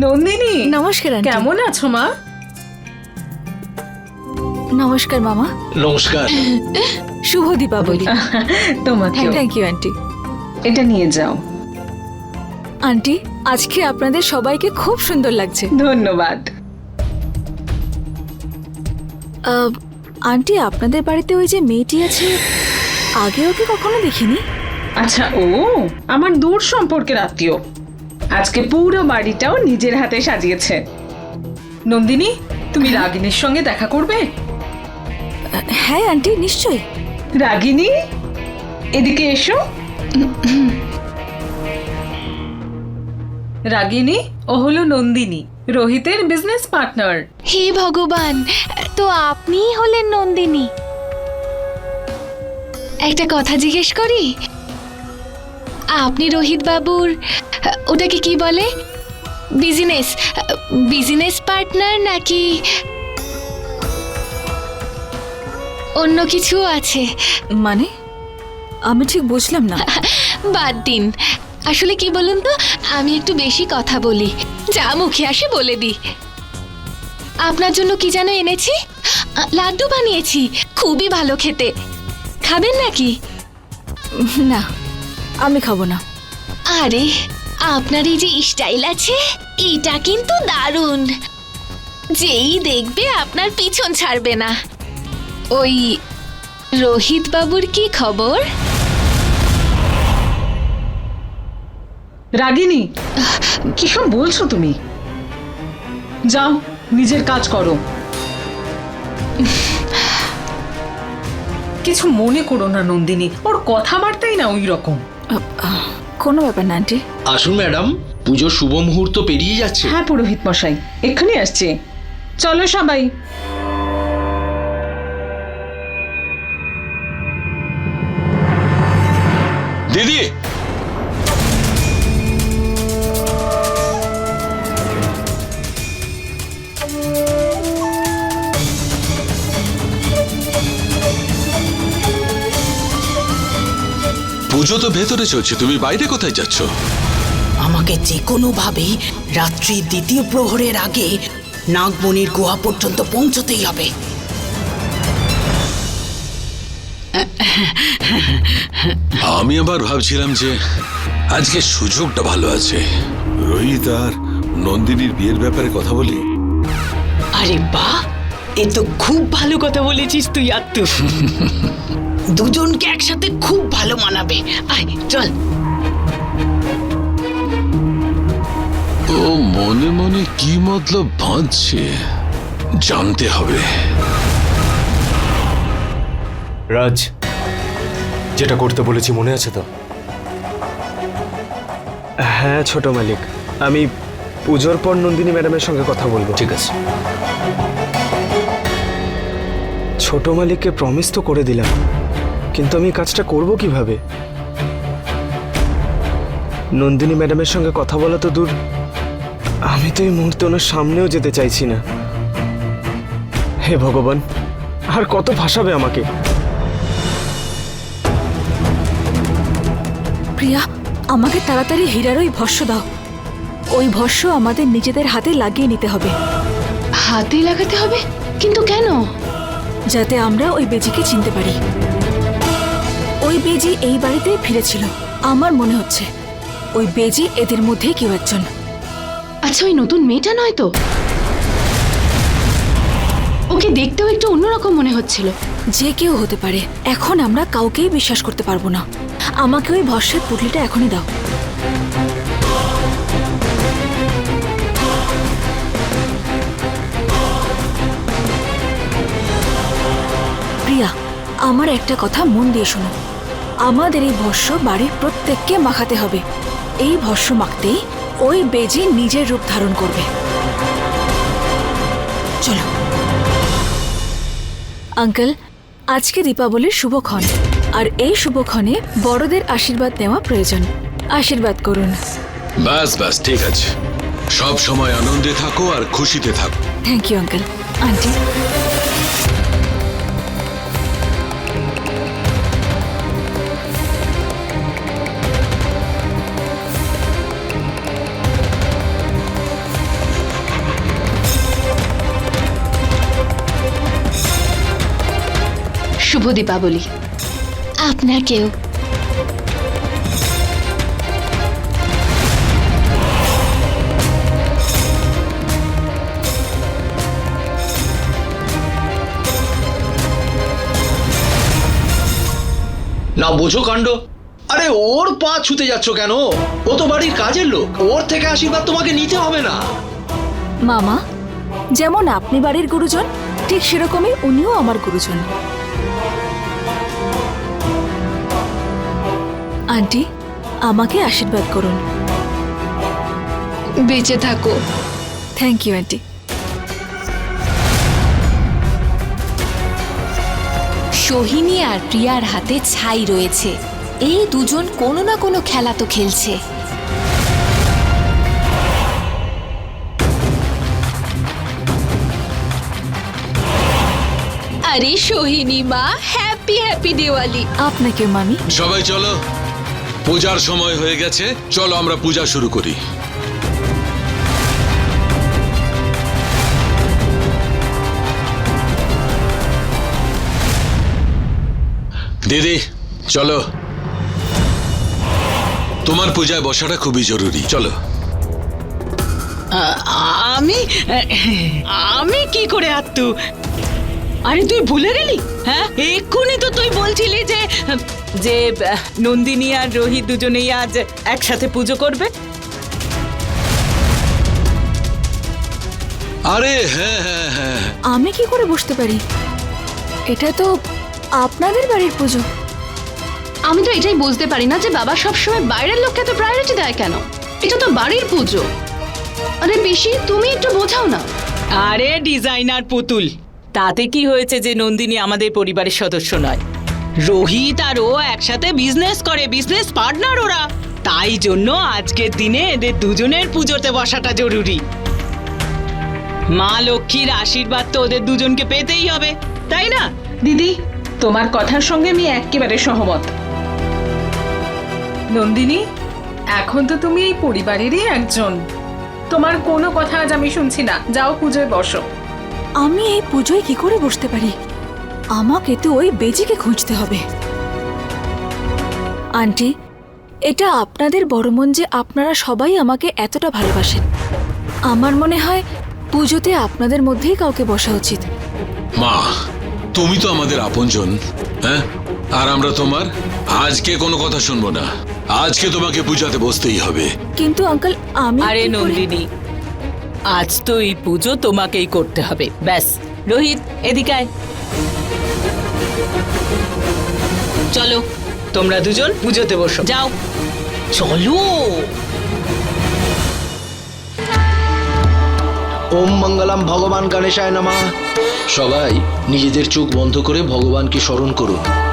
নন্দিনী নমস্কার আন্টি। কেমন আছো মা? নমস্কার মামা। নমস্কার। শুভ দীপাবলি। তোমাকে থ্যাংক ইউ আন্টি। এটা নিয়ে যাও। আন্টি আজকে আপনাদের সবাইকে খুব সুন্দর লাগছে। ধন্যবাদ। আহ, আন্টি আপনাদের বাড়িতে ওই যে মেয়েটি আছে আগে ওকে কখনো দেখিনি? আচ্ছা ও আমার দূর সম্পর্কের আত্মীয়। আজকে পুরো বাড়িটাও নিজের হাতে সাজিয়েছে। নন্দিনী তুমি রাগিনীর সঙ্গে দেখা করবে? হ্যাঁ আন্টি নিশ্চয়ই। রাগিনী? এদিকে এসো। রাগিনী ও হলো নন্দিনী রোহিতের বিজনেস পার্টনার হে ভগবান তো আপনিই হলেন নন্দিনী। একটা কথা জিজ্ঞেস করি? আপনি রোহিত বাবুর ওটাকে কি বলে? বিজনেস বিজনেস পার্টনার নাকি অন্য কিছু আছে? মানে? আমি ঠিক বুঝলাম না। বাদ দিন। আসলে কি বলুন তো? আমি একটু বেশি কথা বলি। যা মুখে আসে বলে দিই আপনার জন্য কি যেন এনেছি? লাড্ডু বানিয়েছি। খুবই ভালো খেতে। খাবেন নাকি? না আমি খাব না। আরে আপনার এই যে স্টাইল আছে এটা কিন্তু দারুণ। যেই দেখবে আপনার পিছন ছাড়বে না। ওই রোহিত বাবুর কি খবর? রাগিনী কি সব বলছো তুমি? যাও নিজের কাজ করো। কিছু মনে করো না নন্দিনী। ওর কথাবার্তাই না ওই রকম কোনো ব্যাপার না আন্টি। আসুন ম্যাডাম। পুজোর শুভ মুহূর্ত পেরিয়ে যাচ্ছে। হ্যাঁ পুরোহিত মশাই। এক্ষুনি আসছে। চলো সবাই। পুজো তো ভেতরে চলছে তুমি বাইরে কোথায় যাচ্ছ? আমাকে যে কোনোভাবেই রাত্রি দ্বিতীয় প্রহরের আগে নাগমণির গুহা পর্যন্ত পৌঁছতেই হবে। আমি আবার ভাবছিলাম যে আজকে সুযোগটা ভালো আছে। রোহিত আর নন্দিনীর বিয়ের ব্যাপারে কথা বলি? আরে বাহ! এ তো খুব ভালো কথা বলেছিস তুই আত্মু। দুজনকে একসাথে খুব ভালো মানাবে। আয় চল। ও মনে মনে কি মতলব বাঁধছে জানতে হবে। রাজ যেটা করতে বলেছি মনে আছে তো? হ্যাঁ ছোট মালিক। আমি পুজোর পর নন্দিনী ম্যাডামের সঙ্গে কথা বলব। ঠিক আছে। ছোট মালিককে প্রমিস তো করে দিলাম। কিন্তু আমি কাজটা করব কীভাবে? নন্দিনী ম্যাডামের সঙ্গে কথা বলা তো দূর। আমি তো এই মুহূর্তে ওনার সামনেও যেতে চাইছি না। হে ভগবান আর কত ভাসাবে আমাকে? প্রিয়া আমাকে তাড়াতাড়ি হীরার ওই ভস্য দাও। ওই ভস্য আমাদের নিজেদের হাতে লাগিয়ে নিতে হবে। হাতে লাগাতে হবে? কিন্তু কেন? যাতে আমরা ওই বেজিকে চিনতে পারি। ওই বেজি এই বাড়িতেই ফিরেছিল। আমার মনে হচ্ছে ওই বেজি এদের মধ্যেই কেউ একজন। আচ্ছা ওই নতুন মেয়েটা নয় তো? ওকে দেখতেও একটু অন্যরকম মনে হচ্ছিল। যে কেউ হতে পারে এখন আমরা কাউকেই বিশ্বাস করতে পারব না। আমাকে ওই ভস্যের পুটলিটা এখনই দাও। প্রিয়া আমার একটা কথা মন দিয়ে শোনো। আমাদের এই ভস্য বাড়ির প্রত্যেককে মাখাতে হবে। এই ভস্য মাখতেই ওই বেজি নিজের রূপ ধারণ করবে। চলো। আঙ্কেল আজকে দীপাবলির শুভক্ষণ। আর এই শুভক্ষণে বড়দের আশীর্বাদ নেওয়া প্রয়োজন। আশীর্বাদ করুন। ব্যাস ব্যাস ঠিক আছে। সব সময় আনন্দে থাকো আর খুশিতে থাকো। থ্যাংক ইউ আঙ্কেল আন্টি শুভ দীপাবলি। আপনাকেও না বোঝো কাণ্ড। আরে ওর পা ছুতে যাচ্ছ কেন? ও তো বাড়ির কাজের লোক। ওর থেকে আশীর্বাদ তোমাকে নিতে হবে না। মামা যেমন আপনি বাড়ির গুরুজন ঠিক সেরকমই উনিও আমার গুরুজন। আন্টি আমাকে আশীর্বাদ করুন। বেঁচে থাকো। Thank you aunty. সোহিনী আর প্রিয়ার হাতে ছাই রয়েছে। এই দুজন কোনো না কোনো খেলা তো খেলছে। আরে সোহিনী মা হ্যাপি হ্যাপি দিওয়ালি আপনাকে মামি। সবাই চলো পূজার সময় হয়ে গেছে চলো আমরা পূজা শুরু করি। দিদি চলো। তোমার পূজায় বসাটা খুবই জরুরি চলো। আমি আমি কি করে আত্মু? আরে তুই ভুলে গেলি? হ্যাঁ? এক্ষুনি তো তুই বলছিলি যে যে নন্দিনী আর রোহিত দুজনেই আজ একসাথে পুজো করবে। আরে হ্যাঁ হ্যাঁ হ্যাঁ। আমি কি করে বুঝতে পারি? এটা তো আপনাদের বাড়ির পুজো। আমি তো এটাই বুঝতে পারি না যে বাবা সবসময় বাইরের লোককে তো প্রায়োরিটি দেয় কেন? এটা তো বাড়ির পুজো। আরে বেশি তুমি একটু বোঝাও না। আরে ডিজাইনার পুতুল। তাতে কি হয়েছে যে নন্দিনী আমাদের পরিবারের সদস্য নয়? রোহিত আর ও একসাথে বিজনেস করে বিজনেস পার্টনার ওরা। তাই জন্য আজকের দিনে এদের দুজনের পুজোতে বসাটা জরুরি। মা লক্ষ্মীর আশীর্বাদ তো ওদের দুজনকে পেতেই হবে, তাই না? দিদি, তোমার কথার সঙ্গে আমি একেবারে সহমত। নন্দিনী, এখন তো তুমি এই পরিবারেরই একজন। তোমার কোনো কথা আজ আমি শুনছি না। যাও পুজোয় বসো। আমি এই পুজোয় কি করে বসতে পারি? আমাকে তো ওই বেজিকে খুঁজতে হবে। আন্টি এটা আপনাদের বড় মন যে আপনারা সবাই আমাকে এতটা ভালোবাসেন। আমার মনে হয় পুজোতে আপনাদের মধ্যেই কাউকে বসা উচিত। মা তুমি তো আমাদের আপনজন হ্যাঁ? আর আমরা তোমার আজকে কোনো কথা শুনব না। আজকে তোমাকে পূজাতে বসতেই হবে। কিন্তু আঙ্কেল আমি আরে নন্দিনী আজ তো এই পুজো তোমাকেই করতে হবে। ব্যাস রোহিত এদিকে আয়। চলো তোমরা দুজন পুজোতে বসো। যাও। চলো। ওম মঙ্গলম ভগবান গণেশায় নামা। সবাই নিজেদের চোখ বন্ধ করে ভগবানকে স্মরণ করুন।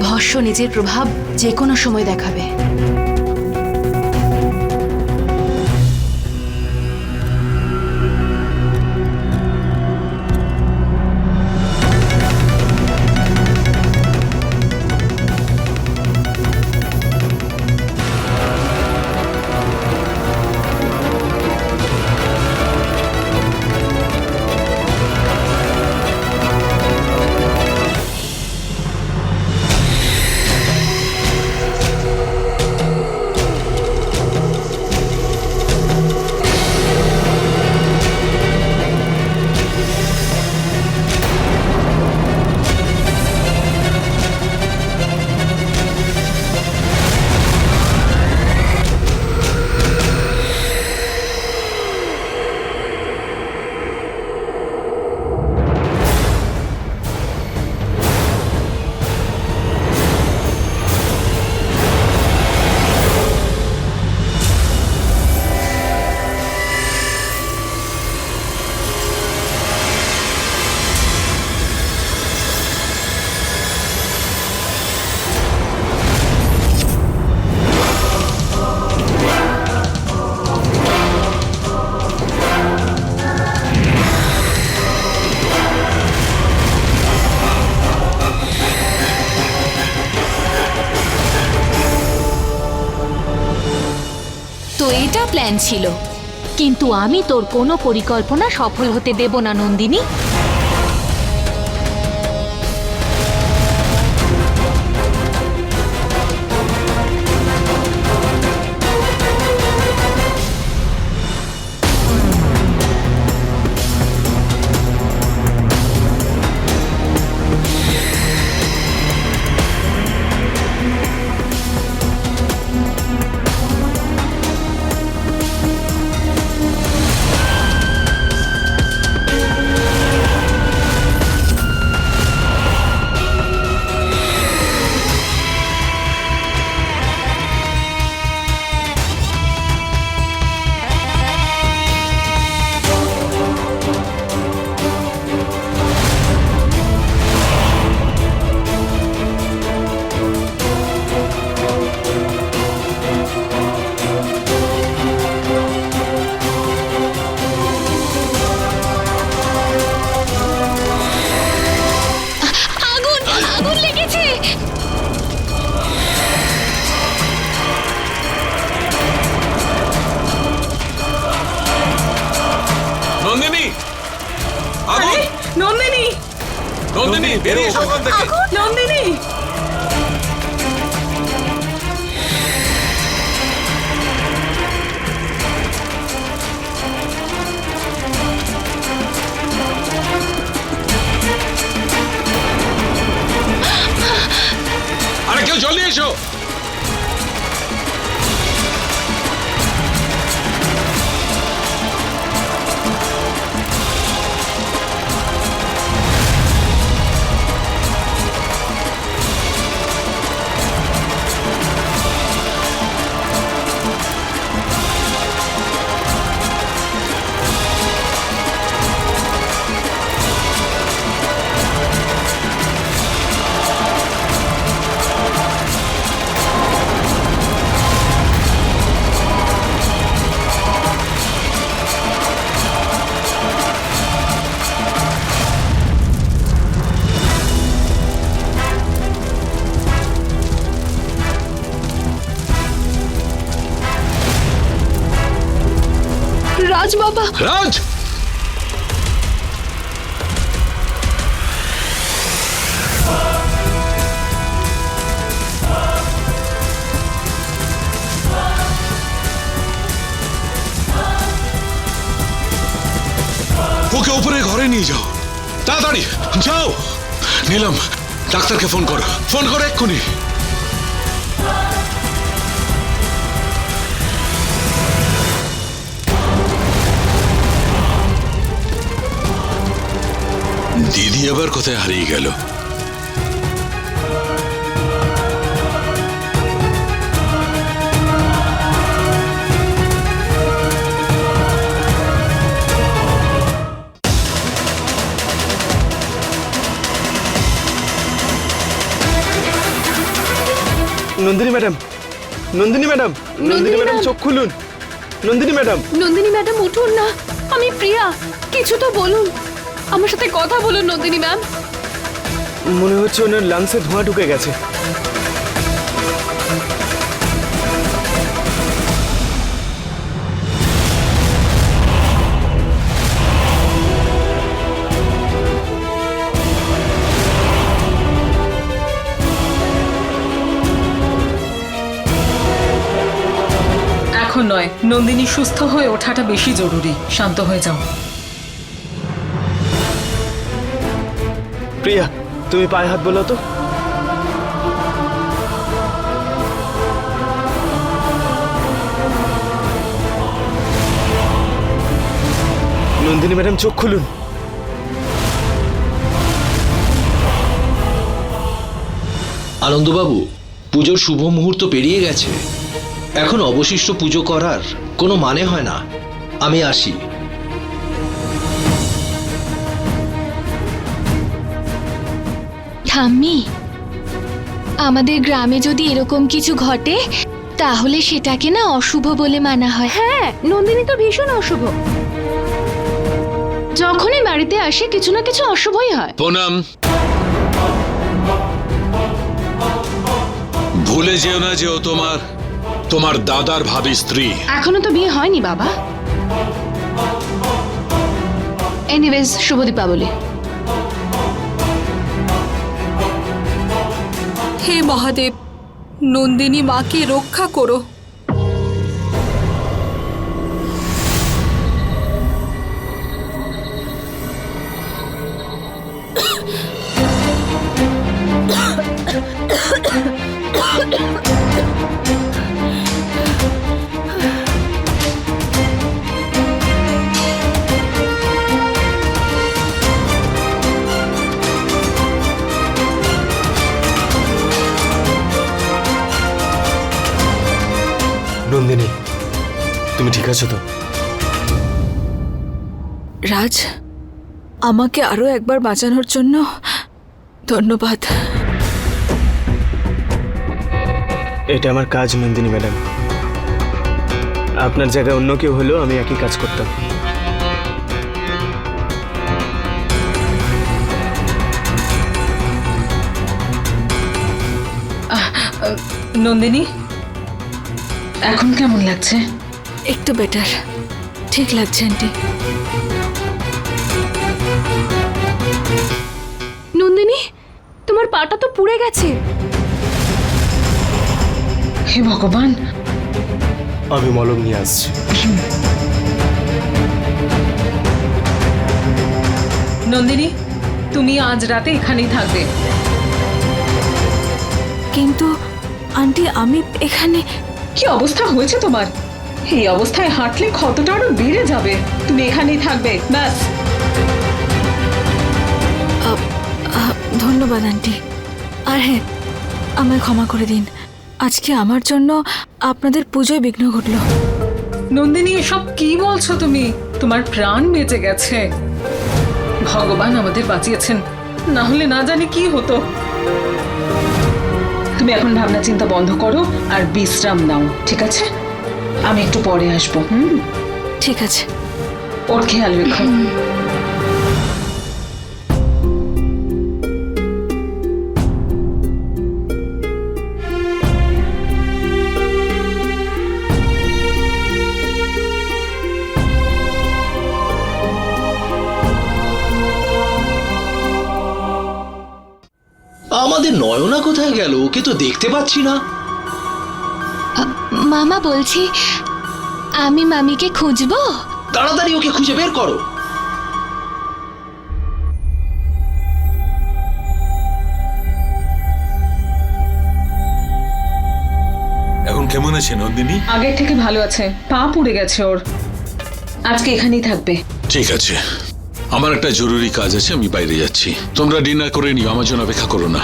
ভস্য নিজের প্রভাব যে কোনো সময় দেখাবে। প্ল্যান ছিল। কিন্তু আমি তোর কোনো পরিকল্পনা সফল হতে দেব না নন্দিনী। রাজ বাবা। রাজ! ওকে উপরে ঘরে নিয়ে যাও। তাড়াতাড়ি, যাও। নিলাম, ডাক্তারকে ফোন করো। ফোন করো এক্ষুনি। দিদি আবার কোথায় হারিয়ে গেল? Nandini madam Nandini madam Nandini madam চোখ খুলুন। নন্দিনী ম্যাডাম। নন্দিনী ম্যাডাম উঠুন না। আমি প্রিয়া কিছু তো বলুন। আমার সাথে কথা বলুন নন্দিনী ম্যাম। মনে হচ্ছে ওনার লাংসে ধোঁয়া ঢুকে গেছে। এখন নয় নন্দিনী সুস্থ হয়ে ওঠাটা বেশি জরুরি। শান্ত হয়ে যাও। প্রিয়া, তুমি পায়ে হাত বলো তো। নন্দিনী ম্যাডাম, চোখ খুলুন। আনন্দবাবু, পুজোর শুভ মুহূর্ত পেরিয়ে গেছে। এখন অবশিষ্ট পুজো করার কোনো মানে হয় না। আমি আসি। ঠাম্মি আমাদের গ্রামে যদি এরকম কিছু ঘটে তাহলে সেটাকে না অশুভ বলে মানা হয়। হ্যাঁ নন্দিনী তো ভীষণ অশুভ। যখনই বাড়িতে আসে কিছু না কিছু অশুভই হয়। প্রণাম। ভুলে যেও না যে ও তোমার তোমার দাদার ভাবি স্ত্রী। এখনও তো বিয়ে হয়নি বাবা। এনিওয়েজ শুভ দীপাবলি। হে মহাদেব নন্দিনী মাকে রক্ষা করো। আছো তো। রাজ আমাকে আরও একবার বাঁচানোর জন্য ধন্যবাদ। এটা আমার কাজ নন্দিনী ম্যাডাম। আপনার জায়গায় অন্য কেউ হলেও আমি একই কাজ করতাম। নন্দিনী এখন কেমন লাগছে? একটু বেটার ঠিক লাগছে আন্টি। নন্দিনী তোমার পাটা তো পুড়ে গেছে। হে ভগবান। আমি মলম নিয়ে আসছি। নন্দিনী তুমি আজ রাতে এখানেই থাকবে। কিন্তু আন্টি আমি এখানে কি অবস্থা হয়েছে তোমার? এই অবস্থায় হাঁটলে ক্ষতটা আরও বেড়ে যাবে। তুমি এখানেই থাকবে ব্যাস। ধন্যবাদ আন্টি। আর হ্যাঁ আমায় ক্ষমা করে দিন। আজকে আমার জন্য আপনাদের পুজোয় বিঘ্ন ঘটল। নন্দিনী এসব কি বলছো তুমি? তোমার প্রাণ বেঁচে গেছে। ভগবান আমাদের বাঁচিয়েছেন। না হলে না জানি কি হতো। তুমি এখন ভাবনা চিন্তা বন্ধ করো আর বিশ্রাম নাও ঠিক আছে? আমি একটু পরে আসব। হুম? ঠিক আছে। ওর খেয়াল রেখো। আমাদের নয়না কোথায় গেল? ওকে তো দেখতে পাচ্ছি না। মামা বলছি আমি মামিকে খুঁজবো? তাড়াতাড়ি ওকে খুঁজে বের করো। এখন কেমন আছে নন্দিনী? আগের থেকে ভালো আছে। পা পুড়ে গেছে ওর। আজকে এখানেই থাকবে। ঠিক আছে। আমার একটা জরুরি কাজ আছে আমি বাইরে যাচ্ছি। তোমরা ডিনার করে নিও আমার জন্য অপেক্ষা করো না।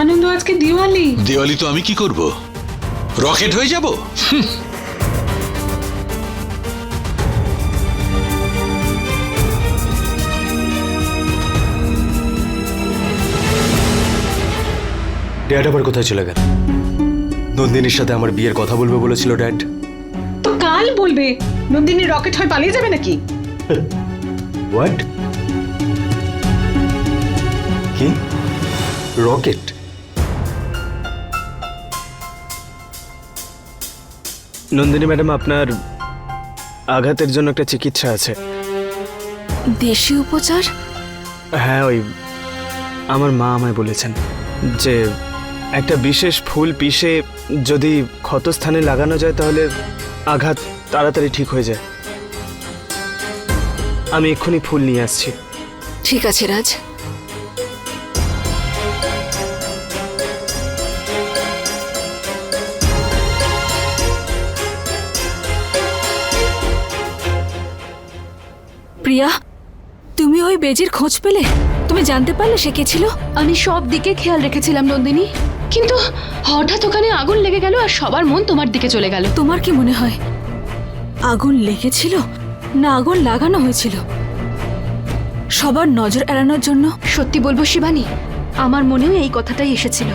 আনন্দ আজকে দিওয়ালি। দিওয়ালি তো আমি কি করব? রকেট হয়ে যাব? ড্যাড আবার কোথায় চলে গেল? নন্দিনীর সাথে আমার বিয়ের কথা বলবে বলেছিল ড্যাড। তো কাল বলবে নন্দিনী রকেট হয়ে পালিয়ে যাবে নাকি? হোয়াট কি? রকেট? নন্দিনী ম্যাডাম আপনার আঘাতের জন্য একটা চিকিৎসা আছে। দেশি উপচার? হ্যাঁ ওই আমার মা আমায় বলেছেন যে একটা বিশেষ ফুল পিষে যদি ক্ষতস্থানে লাগানো যায় তাহলে আঘাত তাড়াতাড়ি ঠিক হয়ে যায়। আমি এক্ষুনি ফুল নিয়ে আসছি। ঠিক আছে রাজ। প্রিয়া তুমি ওই বেজির খোঁজ পেলে? তুমি জানতে পারলে সে কে ছিল? আমি সব দিকে খেয়াল রেখেছিলাম নন্দিনী। কিন্তু হঠাৎ ওখানে আগুন লেগে গেল আর সবার মন তোমার দিকে চলে গেল। তোমার কি মনে হয় আগুন লেগেছিল না আগুন লাগানো হয়েছিল? সবার নজর এড়ানোর জন্য? সত্যি বলব শিবানী আমার মনেও এই কথাটাই এসেছিল।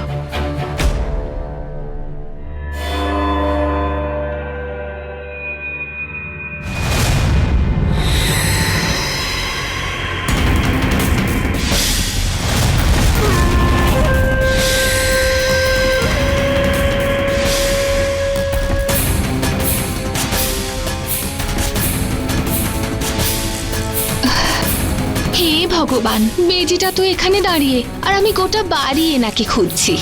ভগবান বেজিটা তো এখানে দাঁড়িয়ে আর আমি গোটা বাড়ি এনাকে খুঁজছি।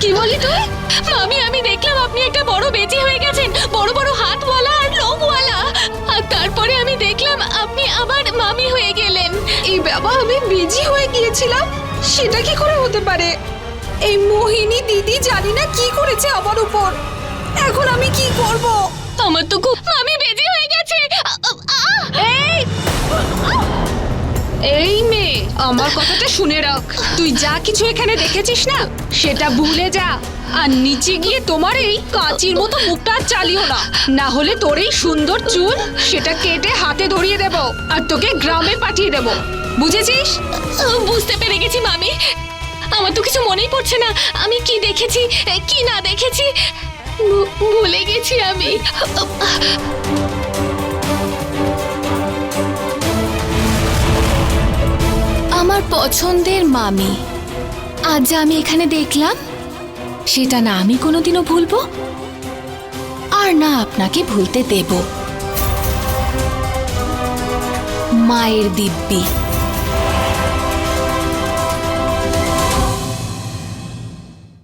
কি বললি তুই? মামি আমি দেখলাম আপনি একটা বড় বেজি হয়ে গেছেন। বড় বড় হাতওয়ালা আর লোকওয়ালা আর তারপরে আমি দেখলাম আপনি আবার মামি হয়ে গেলেন। এই বাবা আমি বেজি হয়ে গিয়েছিলাম? সেটা কি করে হতে পারে? এই মোহিনী দিদি জানি না কি করেছে আমার উপর। এখন আমি কি করব? আমার তো খুব মামি এই মেয়ে, আমার কথাটা শুনে রাখ। তুই যা কিছু এখানে দেখেছিস না, সেটা ভুলে যা। আর নিচে গিয়ে তোমার এই কাঁচির মতো মুখটা চালিও না। না হলে তোর এই সুন্দর চুল, সেটা কেটে হাতে ধরিয়ে দেব, আর তোকে গ্রামে পাঠিয়ে দেব। বুঝেছিস? বুঝতে পেরে গেছি, মামি। আমার তো কিছু মনেই পড়ছে না। আমি কি দেখেছি, কি না দেখেছি ভুলে গেছি আমি। আমার পছন্দের মামি। আজ যা আমি এখানে দেখলাম, সেটা না আমি কোনোদিনও ভুলবো, আর না আপনাকে ভুলতে দেব। মায়ের দিব্যি।